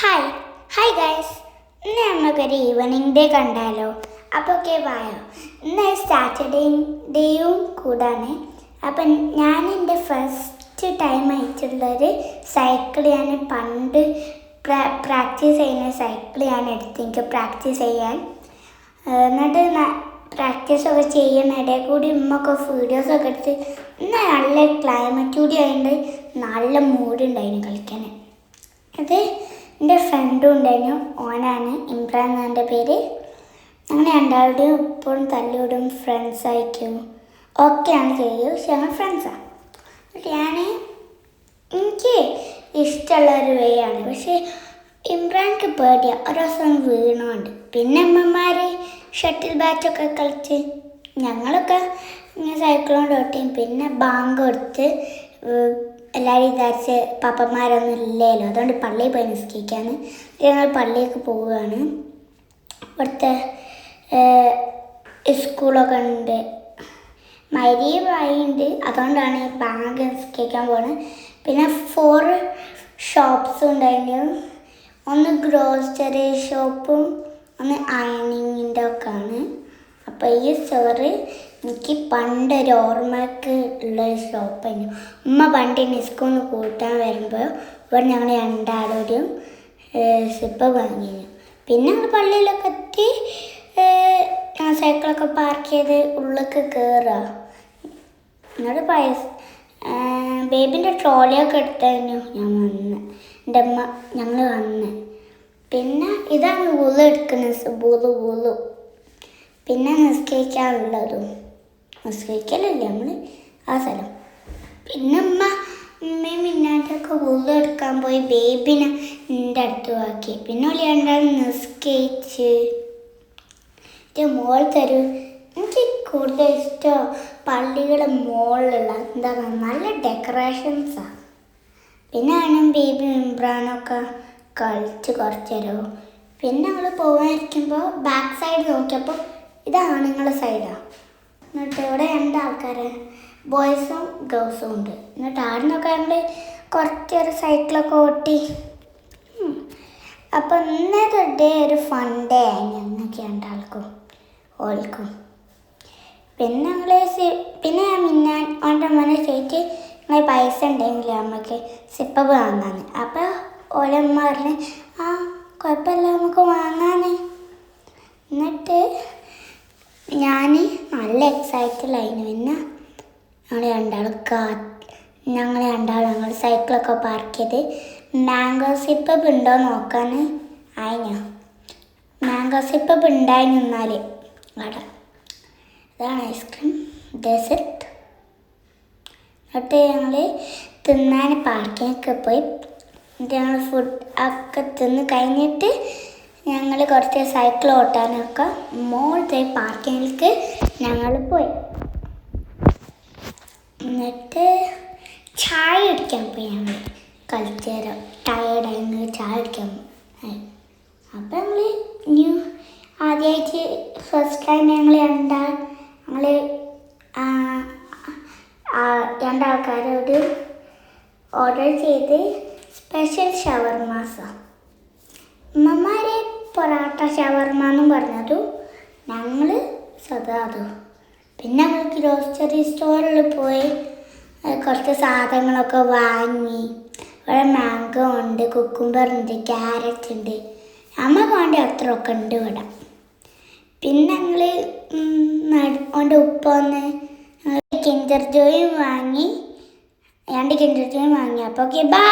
Hi hi guys ഇന്ന് നമുക്കൊരു evening day കണ്ടാലോ? അപ്പോൾ ഓക്കെ വായോ. ഇന്ന് സാറ്റർഡേ ഡേയും കൂടാണ്. അപ്പം ഞാൻ എന്റെ ഫസ്റ്റ് ടൈം ആയിട്ടുള്ളൊരു സൈക്കിൾ ഞാൻ പണ്ട് പ്രാക്ടീസ് ചെയ്യുന്ന സൈക്കിൾ ഞാൻ എടുത്ത് എനിക്ക് പ്രാക്ടീസ് ചെയ്യാൻ. എന്നിട്ട് പ്രാക്ടീസൊക്കെ ചെയ്യുന്ന ഇടയിൽ കൂടി ഉമ്മൊക്കെ വീഡിയോസൊക്കെ എടുത്ത് ഇന്ന് നല്ല ക്ലൈമറ്റ് കൂടി ആയതുകൊണ്ട് നല്ല മൂഡ് ഉണ്ടായിരുന്നു കളിക്കാൻ അത് എന്റെ ഫ്രണ്ടും ഉണ്ടായിരുന്നു. ഓനാണ്. ഇമ്രാൻ എന്നാന്റെ പേര്. ഞങ്ങൾ രണ്ടാളുടെയും ഇപ്പോഴും തല്ലിവിടും ഫ്രണ്ട്സ് ആയിരിക്കും. ഒക്കെയാണ് ചെയ്യുക പക്ഷെ ഞങ്ങൾ ഫ്രണ്ട്സാണ് ഞാൻ എനിക്ക് ഇഷ്ടമുള്ള ഒരു വേ ആണ്. പക്ഷേ ഇമ്രാൻക്ക് പേടിയ. ഒരു ദിവസം വീണുണ്ട്. പിന്നെ അമ്മമാർ ഷട്ടിൽ ബാറ്റൊക്കെ കളിച്ച് ഞങ്ങളൊക്കെ ഇങ്ങനെ സൈക്കിളോട് ഓട്ടിയും പിന്നെ ബാങ്ക് കൊടുത്ത് എല്ലാവരും വിചാരിച്ച് പാപ്പന്മാരൊന്നും ഇല്ലല്ലോ അതുകൊണ്ട് പള്ളിയിൽ പോയി നിസ്കരിക്കാന്ന്. ഞങ്ങൾ പള്ളിയൊക്കെ പോവുകയാണ്. ഇവിടുത്തെ സ്കൂളൊക്കെ ഉണ്ട്. മരീവായിണ്ട് അതുകൊണ്ടാണ് ഈ ബാങ്ക് നിസ്കരിക്കാൻ പോണത് പിന്നെ ഫോർ ഷോപ്സ് ഉണ്ടായിരുന്നു ഒന്ന് ഗ്രോസറി ഷോപ്പും ഒന്ന് അയണിങ്ങിന്റെ ഒക്കെ ആണ് അപ്പോൾ ഈ സ്റ്റോറ് എനിക്ക് പണ്ട് ഒരു ഓർമ്മക്ക് ഉള്ള ഒരു ഷോപ്പായിരുന്നു. ഉമ്മ പണ്ട് നിസ്കൂന്ന് കൂട്ടാൻ വരുമ്പോൾ ഇവിടെ ഞങ്ങൾ രണ്ടാളൊരു സിപ്പ് വാങ്ങിയിരുന്നു. പിന്നെ ഞങ്ങൾ പള്ളിയിലൊക്കെ എത്തി ഞാൻ സൈക്കിളൊക്കെ പാർക്ക് ചെയ്ത് ഉള്ളിലേക്ക് കയറുക എന്നിട്ട് പൈസ ബേബിന്റെ ട്രോളിയൊക്കെ എടുത്തായിരുന്നു ഞാൻ വന്ന്. എന്റെ അമ്മ ഞങ്ങൾ വന്ന്. പിന്നെ ഇതാണ് ഉള്ളു എടുക്കുന്നത് ബൂളു ബൂളു പിന്നെ നിസ്കരിക്കാനുള്ളതും. നിസ്കരിക്കലല്ലേ നമ്മൾ ആ സ്ഥലം. പിന്നെ അമ്മ ഉമ്മയും മിന്നാട്ടൊക്കെ വുളു എടുക്കാൻ പോയി. ബേബിനെ എന്റെ അടുത്ത് വാക്കി. പിന്നെ രണ്ടാളും നിസ്കരിച്ച്. എന്റെ മോൾ തരൂ. എനിക്ക് കൂടുതൽ ഇഷ്ടം പള്ളികളെ മുകളിലുള്ള എന്താ നല്ല ഡെക്കറേഷൻസാണ് പിന്നെ ആണ് ബേബി ഇമ്രാനൊക്കെ കളിച്ച് കുറച്ച് തരുമോ പിന്നെ ഞങ്ങൾ പോകാനിരിക്കുമ്പോൾ ബാക്ക് സൈഡ് നോക്കിയപ്പോൾ ഇത് ആണുങ്ങളുടെ സൈഡാണ് എന്നിട്ട് ഇവിടെ രണ്ട് ആൾക്കാർ ബോയ്സും ഗേൾസും ഉണ്ട്. എന്നിട്ട് ആടെ നോക്കാൻ ഞങ്ങൾ കുറച്ചൊരു സൈക്കിളൊക്കെ ഓട്ടി. അപ്പം ഇന്നത്തെ ഡേ ഒരു ഫൺ ഡേ ആയി ഞങ്ങൾക്ക് രണ്ടാൾക്കും ഓൾക്കും. പിന്നെ ഞങ്ങൾ പിന്നെ ഞാൻ മിന്നാൻ അവന്റെ അമ്മനെ ചോദിച്ച് ഞങ്ങൾ പൈസ ഉണ്ടെങ്കിൽ അമ്മയ്ക്ക് സിപ്പ് വാങ്ങാന്ന്. അപ്പോൾ ഓലമ്മ പറഞ്ഞ് ആ കുഴപ്പമില്ല നമുക്ക് വാങ്ങാന്ന് എന്നിട്ട് ഞാൻ നല്ല എക്സൈറ്റഡായിരുന്നു പിന്നെ ഞങ്ങൾ രണ്ടാളും കാ ഞങ്ങൾ രണ്ടാളും ഞങ്ങൾ സൈക്കിളൊക്കെ പാർക്ക് ചെയ്ത് മാംഗോ സിപ്പ് ഉണ്ടോ നോക്കാൻ ആയിഞ്ഞോ മാംഗോ സിപ്പപ്പ് ഉണ്ടായി നിന്നാൽ അവിടെ ഇതാണ് ഐസ്ക്രീം ഡെസേർട്ട് എന്നിട്ട് ഞങ്ങൾ തിന്നാൻ പാർക്കിങ്ങൊക്കെ പോയി. എന്നിട്ട് ഞങ്ങൾ ഫുഡ് ഒക്കെ തിന്ന് കഴിഞ്ഞിട്ട് ഞങ്ങൾ കുറച്ച് സൈക്കിൾ ഓട്ടാനൊക്കെ മോളത്തെ പാർക്കിങ്ങിലേക്ക് ഞങ്ങൾ പോയി. എന്നിട്ട് ചായ കുടിക്കാൻ പോയി ഞങ്ങൾ കളിച്ചേരം ടയർഡായി ചായ കുടിക്കാൻ പോയി അപ്പം ഞങ്ങൾ ന്യൂ ആദ്യമായിട്ട് ഫസ്റ്റ് ടൈം ഞങ്ങൾ രണ്ടാ ഞങ്ങൾ രണ്ടാൾക്കാരോട് ഓർഡർ ചെയ്ത് സ്പെഷ്യൽ ഷവർമാസ ഉമ്മമാരെ പൊറാട്ട ഷവർമ എന്നും പറഞ്ഞതു ഞങ്ങൾ സദാ അതും. പിന്നെ ഞങ്ങൾ ഗ്രോസറി സ്റ്റോറിൽ പോയി കുറച്ച് സാധനങ്ങളൊക്കെ വാങ്ങി. ഇവിടെ മാംഗോ ഉണ്ട് കുക്കുംബർ ഉണ്ട് ക്യാരറ്റ് ഉണ്ട്. നമ്മൾ വേണ്ടി അത്രയൊക്കെ ഉണ്ട് ഇവിടെ. പിന്നെ ഞങ്ങൾ ഓന്റെ ഉപ്പ വന്ന് കിൻഡർ ജോയും വാങ്ങി രണ്ട് കിൻഡർ ജോയും വാങ്ങി. അപ്പോൾ ഓക്കെ ബൈ